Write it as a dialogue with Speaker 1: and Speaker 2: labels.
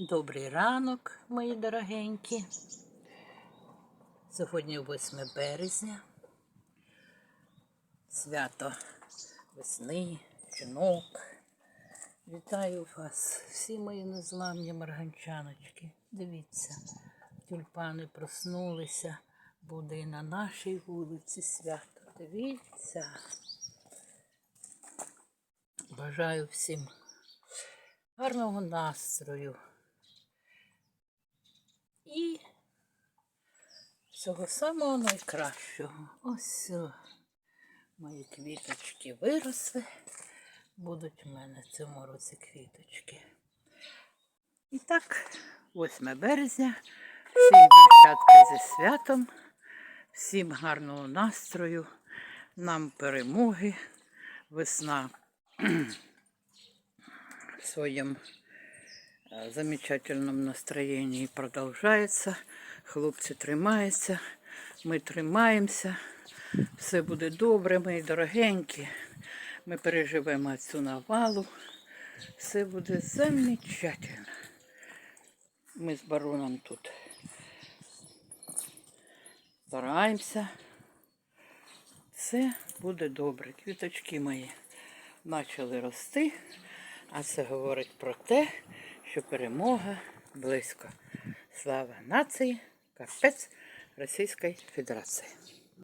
Speaker 1: Добрий ранок, мої дорогенькі. Сьогодні 8 березня. Свято весни, жінок. Вітаю вас, всі мої незламні марганчаночки. Дивіться, тюльпани проснулися. Буде і на нашій вулиці свято. Дивіться. Бажаю всім гарного настрою. І всього самого найкращого. Ось о, мої квіточки виросли. Будуть в мене в цьому році квіточки. І так, 8 березня. Всім дівчатка зі святом, всім гарного настрою, нам перемоги, весна в своем э, замечательном настроении продовжується. Хлопці тримаються, ми тримаємося. Все буде добре, мої дорогенькі. Ми переживемо цю навалу. Все буде замечательно. Ми з бароном тут стараємося. Все буде добре. Квіточки мої почали рости, а це говорить про те, що перемога близько. Слава нації, капець Російської Федерації.